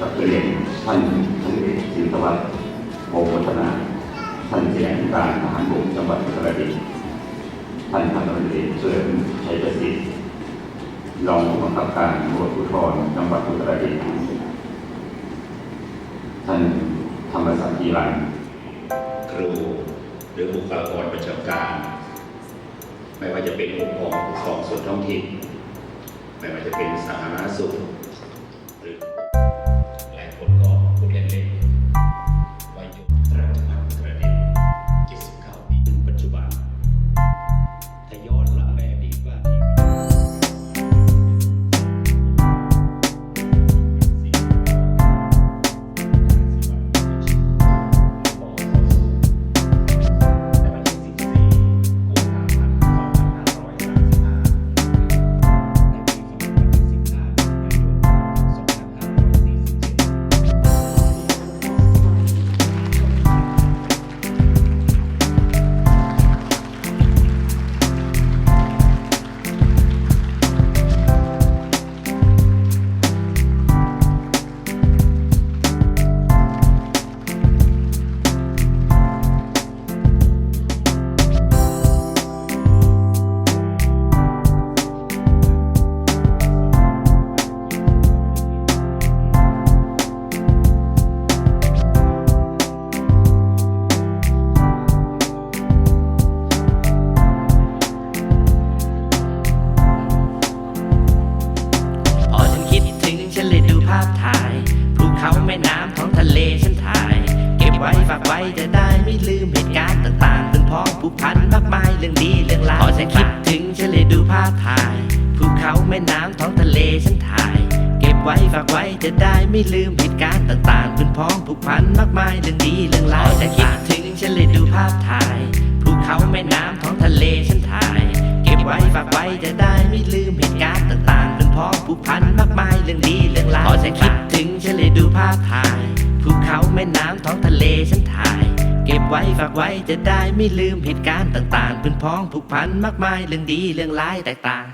กับเรียนท่านท่านเอกจินธวัฒน์โมวัฒนาท่านแสดงการทหารบกจังหวัดอุตรดิตถ์ท่านพันตำรวจเอกเสริมชัยประสิทธิ์รองผู้บังคับการตำรวจภูธรจังหวัดอุตรดิตถ์ท่านธรรมศักดิ์กีรันครูหรือบุคลากรประจำการ ไม่ว่าจะเป็นองค์กรปกครองส่วนท้องถิ่นไม่ว่าจะเป็นสาธารณสุข คิดถึงฉันเลยดูภาพถ่ายภูเขาแม่น้ำท้องทะเลฉันถ่าย เก็บไว้ฝากไว้จะได้ไม่ลืมเหตุการณ์ต่างๆเป็นพ้องผูกพันมากมายเรื่องดีเรื่องราวพอฉันคิดถึงฉันเลยดูภาพถ่ายภูเขาแม่น้ำท้องทะเลฉันถ่าย เก็บไว้ฝากไว้จะได้ไม่ลืมเหตุการณ์ต่างๆเป็นพ้องผูกพันมากมายเรื่องดีเรื่องราวพอฉันคิดถึงฉันเลยดูภาพถ่ายภูเขาแม่น้ำท้องทะเลฉันถ่ายเก็บ ไว้ฝากไว้จะได้ไม่ลืมเหตุการณ์ต่างๆเป็นพ้องผูกพันมากมายเรื่องดีเรื่องร้ายแตกต่าง